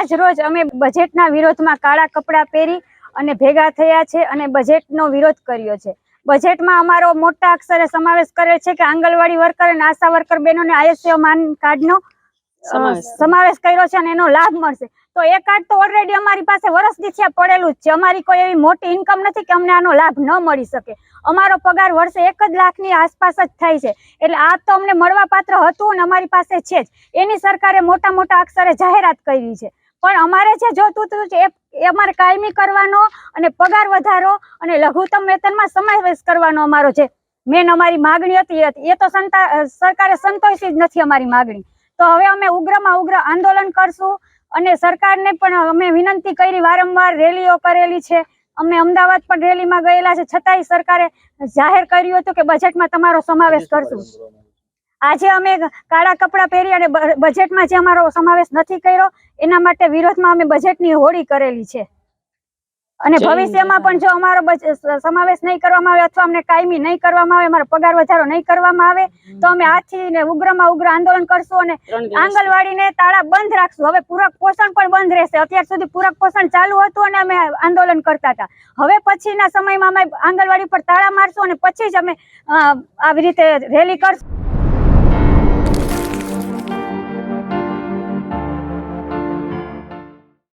આજ રોજ અમે બજેટના વિરોધમાં કાળા કપડાં પહેરી અને ભેગા થયા છે અને બજેટનો વિરોધ કર્યો છે. બજેટમાં અમારો મોટા અક્ષરે સમાવેશ કરેલ છે કે આંગણવાડી વર્કર અને આશા વર્કર બહેનોને આયુષ્યમાન કાર્ડનો અ, સમાવેશ. કર્યો. છે અને એનો લાભ મળશે. તો એ કાર્ડ તો ઓલરેડી અમારી પાસે વર્ષથી છે પડેલું જ છે. અમારી કોઈ એવી મોટી ઇન્કમ નથી કે અમને આનો લાભ ન મળી શકે. અમારો પગાર વર્ષે એક જ લાખની આસપાસ જ થાય છે. એટલે આ તો અમને મળવા પાત્ર હતું અને અમારી પાસે છે જ. એની સરકારે મોટા મોટા અક્ષરે જાહેરાત કરી છે. પણ અમારે જે જોતું હતું એ એ અમારે કાયમી કરવાનો અને પગાર વધારો અને લઘુત્તમ વેતનમાં સમાવેશ કરવાનો અમારો છે. મેન અમારી માગણી હતી એ હતી. એ તો સંતા સરકારે સંતોષી જ નથી અમારી માગણી. તો હવે અમે ઉગ્રમાં ઉગ્ર આંદોલન કરશું અને સરકારને પણ અમે વિનંતી કરી વારંવાર રેલીઓ કરેલી છે. અમે અમદાવાદ પણ રેલીમાં ગયેલા છે. છતાંય સરકારે જાહેર કર્યું હતું કે બજેટમાં તમારો સમાવેશ કરશું. આજે અમે કાળા કપડાં પહેરી અને બજેટમાં જે અમારો સમાવેશ નથી કર્યો એના માટે વિરોધમાં અમે બજેટની હોળી કરેલી છે. અને ભવિષ્યમાં પણ જો અમારો સમાવેશ નહીં કરવામાં આવે અથવા અમને કાયમી નહીં કરવામાં આવે અમારો પગાર વધારો નહીં કરવામાં આવે તો અમે આજથી ઉગ્રમાં ઉગ્ર આંદોલન કરશું અને આંગણવાડીને તાળા બંધ રાખશું. હવે પૂરક પોષણ પણ બંધ રહેશે. અત્યાર સુધી પૂરક પોષણ ચાલુ હતું અને અમે આંદોલન કરતા હતા. હવે પછીના સમયમાં અમે આંગણવાડી પર તાળા મારશું અને પછી જ અમે આવી રીતે રેલી કરશું.